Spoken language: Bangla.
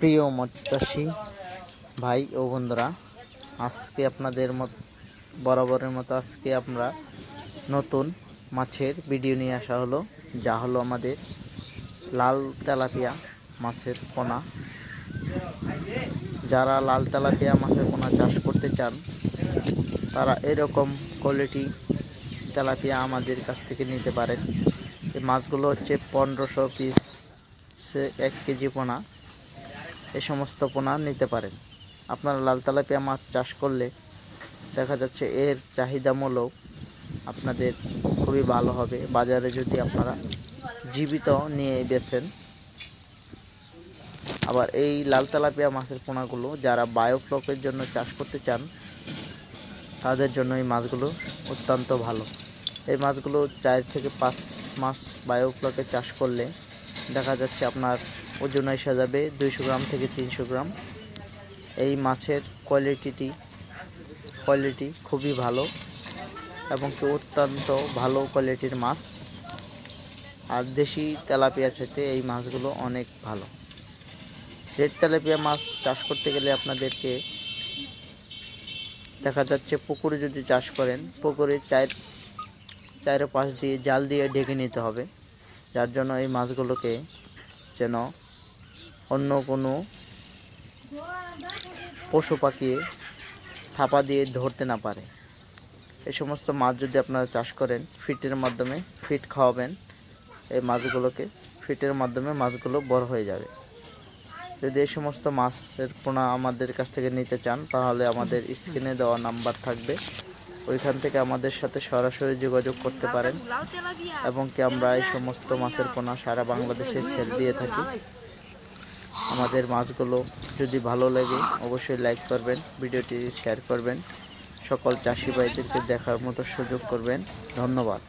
প্রিয় মৎস্যচাষী ভাই ও বন্ধুরা, আজকে আপনাদের মত, বরাবরের মতো আজকে আমরা নতুন মাছের ভিডিও নিয়ে আসা হলো, যা হলো আমাদের লাল তেলাপিয়া মাছের পোনা। যারা লাল তেলাপিয়া মাছের পোনা চাষ করতে চান, তারা এরকম কোয়ালিটি তেলাপিয়া আমাদের কাছ থেকে নিতে পারেন। এই মাছগুলো হচ্ছে পনেরোশো পিস সে এক কেজি পোনা। এই সমস্ত পোনা নিতে পারেন। আপনারা লাল তেলাপিয়া মাছ চাষ করলে দেখা যাচ্ছে এর চাহিদা মূলক আপনাদের খুবই ভালো হবে। বাজারে যদি আপনারা জীবিত নিয়ে বেছেন আবার এই লাল তেলাপিয়া মাছের পোনাগুলো যারা বায়োফ্লকের জন্য চাষ করতে চান, তাদের জন্য এই মাছগুলো অত্যন্ত ভালো। এই মাছগুলো চার থেকে পাঁচ মাস বায়োফ্লকে চাষ করলে দেখা যাচ্ছে আপনার ওজন এসে যাবে দুইশো গ্রাম থেকে তিনশো গ্রাম। এই মাছের কোয়ালিটিটি কোয়ালিটি খুবই ভালো এবং কি অত্যন্ত ভালো কোয়ালিটির মাছ। আর দেশি তেলাপিয়া চাইতে এই মাছগুলো অনেক ভালো। রেড তেলাপিয়া মাছ চাষ করতে গেলে আপনাদেরকে দেখা যাচ্ছে পুকুরে যদি চাষ করেন, পুকুরে চার, চারে পাশ দিয়ে জাল দিয়ে ঢেকে নিতে হবে। যার জন্য এই মাছগুলোকে যেন অন্য কোনো পশু পাখি থাপা দিয়ে ধরতে না পারে। এই সমস্ত মাছ যদি আপনারা চাষ করেন, ফিটের মাধ্যমে ফিট খাওয়াবেন, এই মাছগুলোকে ফিটের মাধ্যমে মাছগুলো বড় হয়ে যাবে। যদি এই সমস্ত মাছের পোনা আমাদের কাছ থেকে নিতে চান, তাহলে আমাদের স্ক্রিনে দেওয়া নাম্বার থাকবে। ওইখান থেকে আমাদের সাথে সরাসরি যোগাযোগ করতে পারেন এবং কি আমরা এই সমস্ত মাছের পোনা সারা বাংলাদেশে সেল দিয়ে থাকি। আমাদের মাছগুলো যদি ভালো লাগে, অবশ্যই লাইক করবেন, ভিডিওটি শেয়ার করবেন। সকল চাষি ভাইদেরকে দেখার মতো সুযোগ করবেন। ধন্যবাদ।